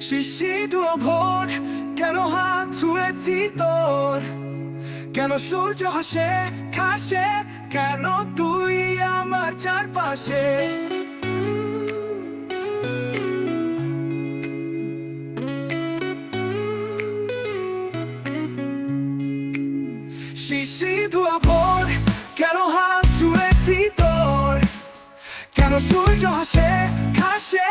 শিশির ভোর, কেন হাত ছুঁয়েছি তোর? কেন সূর্য হাসে, খাসে? কেন তুই আমার চারপাশে? শিশি ধোয়া ভোর, কেন হাত ছুঁয়েছি তোর? কেন সূর্য হাসে, খাসে?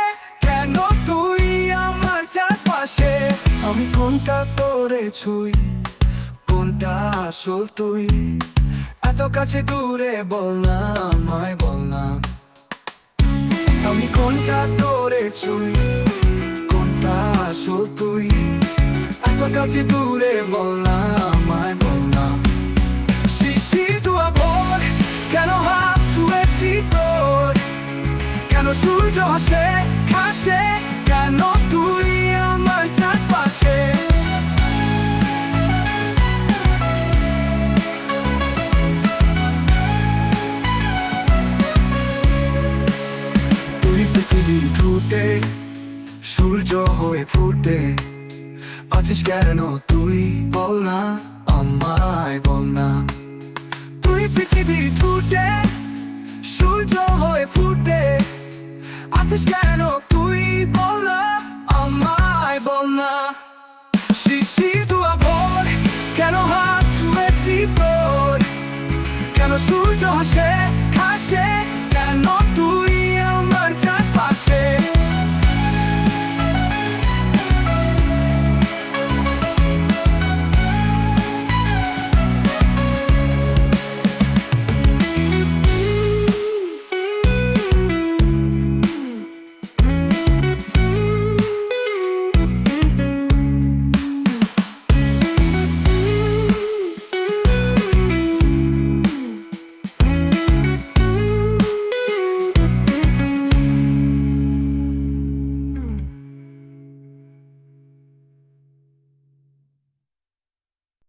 আমি কোনটা তোরে ছুই কোনটা আসল তুই? এত কাছে দূরে বল না আমায় বল না আমি কোনটা তোরে ছুই কোনটা আসল তুই? এত কাছে দূরে বল না আমায় বল না শিশি ধোয়া ভোর, কেন হাত ছুঁয়েছি তোর? কেন সূর্য হাসে হাসে সূর্য হয়ে ফুটে। আছিস কেন তুই? বল না, আমায় বল না। তুই পৃথিবীর ঠুটে সূর্য হয়ে ফুটে। আছিস কেন তুই? বল না, আমায় বল না। শিশি ধোয়া ভোর, কেন হাত ছুঁয়েছি তোর? কেন সূর্য হাসে